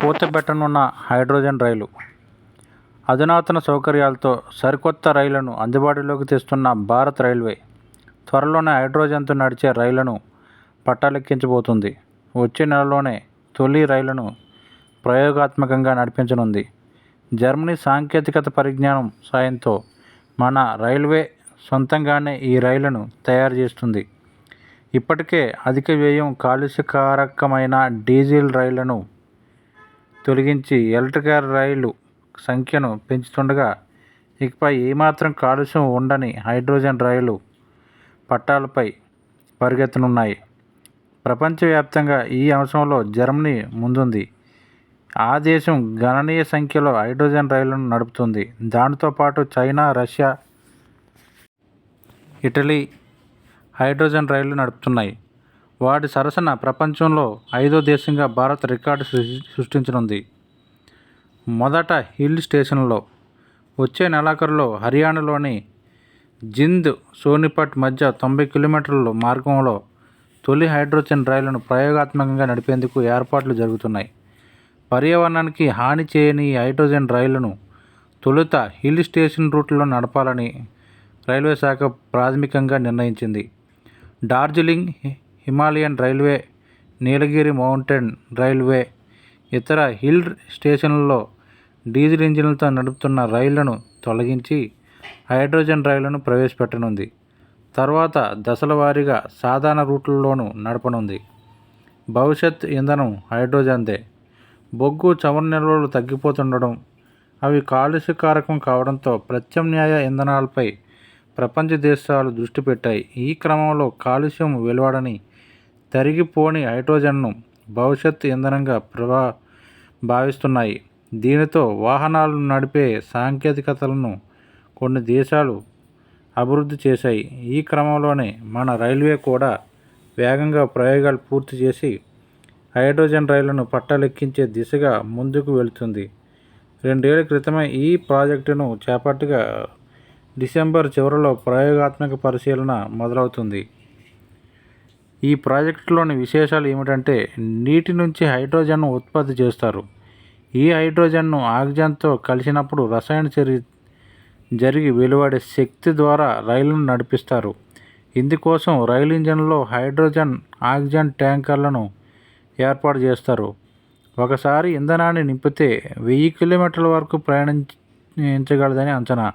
కూతబెట్టనున్న hydrogen రైలు. అధునాతన సౌకర్యాలతో సరికొత్త రైళ్ళను అందుబాటులోకి తెస్తున్న భారత్ రైల్వే త్వరలోనే హైడ్రోజన్తో నడిచే రైళ్ళను పట్టాలెక్కించబోతుంది. వచ్చే నెలలోనే తొలి రైళ్ళను ప్రయోగాత్మకంగా నడిపించనుంది. జర్మనీ సాంకేతికత పరిజ్ఞానం సాయంతో మన రైల్వే సొంతంగానే ఈ రైళ్ళను తయారు చేస్తుంది. ఇప్పటికే అధిక వ్యయం కాలుష్యకారకమైన డీజిల్ రైళ్ళను తొలగించి ఎలక్ట్రికల్ రైలు సంఖ్యను పెంచుతుండగా ఇకపై ఏమాత్రం కాలుష్యం ఉండని హైడ్రోజన్ రైలు పట్టాలపై పరిగెత్తనున్నాయి. ప్రపంచవ్యాప్తంగా ఈ అంశంలో జర్మనీ ముందుంది. ఆ దేశం గణనీయ సంఖ్యలో హైడ్రోజన్ రైళ్ళను నడుపుతుంది. దానితో పాటు చైనా రష్యా ఇటలీ హైడ్రోజన్ రైళ్ళు నడుపుతున్నాయి. వాటి సరసన ప్రపంచంలో ఐదో దేశంగా భారత్ రికార్డు సృష్టించనుంది. మొదట హిల్ స్టేషన్లో వచ్చే నెలాఖరులో హర్యానాలోని జింద్ సోనిపట్ మధ్య తొంభై కిలోమీటర్ల మార్గంలో తొలి హైడ్రోజన్ రైళ్ళను ప్రయోగాత్మకంగా నడిపేందుకు ఏర్పాట్లు జరుగుతున్నాయి. పర్యావరణానికి హాని చేయని ఈ హైడ్రోజన్ రైళ్ళను తొలుత హిల్ స్టేషన్ రూట్లో నడపాలని రైల్వే శాఖ ప్రాథమికంగా నిర్ణయించింది. Darjeeling Himalayan railway Nilgiri mountain railway ఇతర హిల్ స్టేషన్లలో డీజిల్ ఇంజిన్లతో నడుపుతున్న రైళ్ళను తొలగించి హైడ్రోజన్ రైళ్ళను ప్రవేశపెట్టనుంది. తర్వాత దశల వారీగా సాధారణ రూట్లలోనూ నడపనుంది. భవిష్యత్ ఇంధనం హైడ్రోజన్దే. బొగ్గు చమురు నిల్వలు తగ్గిపోతుండడం అవి కాలుష్యకారకం కావడంతో ప్రత్యామ్నాయ ఇంధనాలపై ప్రపంచ దేశాలు దృష్టి పెట్టాయి. ఈ క్రమంలో కాలుష్యం వెలువడని తరిగిపోని హైడ్రోజన్ను భవిష్యత్ ఇంధనంగా ప్రభా భావిస్తున్నాయి. దీనితో వాహనాలను నడిపే సాంకేతికతలను కొన్ని దేశాలు అభివృద్ధి చేశాయి. ఈ క్రమంలోనే మన రైల్వే కూడా వేగంగా ప్రయోగాలు పూర్తి చేసి హైడ్రోజన్ రైళ్ళను పట్టాలెక్కించే దిశగా ముందుకు వెళుతుంది. రెండేళ్ళ క్రితమే ఈ ప్రాజెక్టును చేపట్టగా డిసెంబర్ చివరిలో ప్రయోగాత్మక పరిశీలన మొదలవుతుంది. ఈ ప్రాజెక్టులోని విశేషాలు ఏమిటంటే నీటి నుంచి హైడ్రోజన్ను ఉత్పత్తి చేస్తారు. ఈ హైడ్రోజన్ను ఆక్సిజన్తో కలిసినప్పుడు రసాయన చర్య జరిగి వెలువడే శక్తి ద్వారా రైలును నడిపిస్తారు. ఇందుకోసం రైలు ఇంజన్లో హైడ్రోజన్ ఆక్సిజన్ ట్యాంకర్లను ఏర్పాటు చేస్తారు. ఒకసారి ఇంధనాన్ని నింపితే వెయ్యి కిలోమీటర్ల వరకు ప్రయాణించగలదని అంచనా.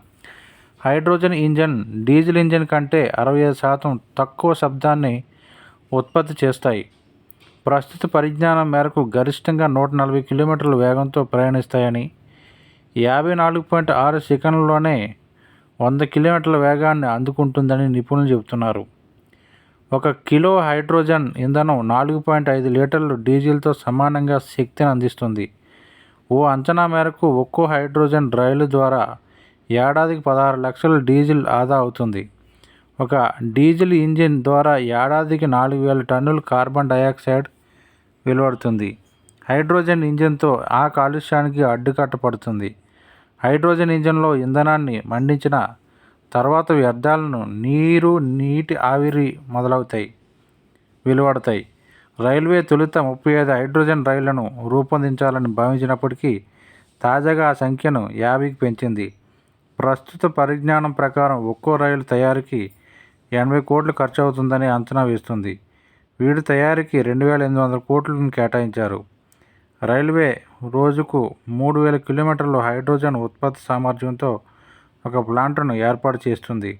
హైడ్రోజన్ ఇంజన్ డీజిల్ ఇంజన్ కంటే అరవై ఐదు శాతం తక్కువ శబ్దాన్ని ఉత్పత్తి చేస్తాయి. ప్రస్తుత పరిజ్ఞానం మేరకు గరిష్టంగా నూట నలభై కిలోమీటర్ల వేగంతో ప్రయాణిస్తాయని యాభై నాలుగు పాయింట్ ఆరు సెకండ్లలోనే వంద కిలోమీటర్ల వేగాన్ని అందుకుంటుందని నిపుణులు చెబుతున్నారు. ఒక కిలో హైడ్రోజన్ ఇంధనం నాలుగు పాయింట్ ఐదు లీటర్లు డీజిల్తో సమానంగా శక్తిని అందిస్తుంది. ఓ అంచనా మేరకు ఒక్కో హైడ్రోజన్ రైలు ద్వారా ఏడాదికి పదహారు లక్షల డీజిల్ ఆదా అవుతుంది. ఒక డీజిల్ ఇంజిన్ ద్వారా ఏడాదికి నాలుగు వేల టన్నులు కార్బన్ డయాక్సైడ్ వెలువడుతుంది. హైడ్రోజన్ ఇంజిన్తో ఆ కాలుష్యానికి అడ్డుకట్టపడుతుంది హైడ్రోజన్ ఇంజిన్లో ఇంధనాన్ని మండించిన తర్వాత వ్యర్థాలను నీరు నీటి ఆవిరి మొదలవుతాయి వెలువడతాయి. రైల్వే తొలుత ముప్పై ఐదు హైడ్రోజన్ రైళ్ళను రూపొందించాలని భావించినప్పటికీ తాజాగా ఆ సంఖ్యను యాభైకి పెంచింది. ప్రస్తుత పరిజ్ఞానం ప్రకారం ఒక్కో రైలు తయారీకి ఎనభై కోట్లు ఖర్చు అవుతుందని అంచనా వేస్తుంది. వీటి తయారీకి రెండు వేల ఎనిమిది వందల కోట్లను కేటాయించారు. రైల్వే రోజుకు మూడు వేల కిలోమీటర్ల హైడ్రోజన్ ఉత్పత్తి సామర్థ్యంతో ఒక ప్లాంట్ను ఏర్పాటు చేస్తుంది.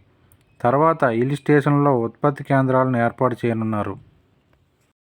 తర్వాత హిల్ స్టేషన్లో ఉత్పత్తి కేంద్రాలను ఏర్పాటు చేయనున్నారు.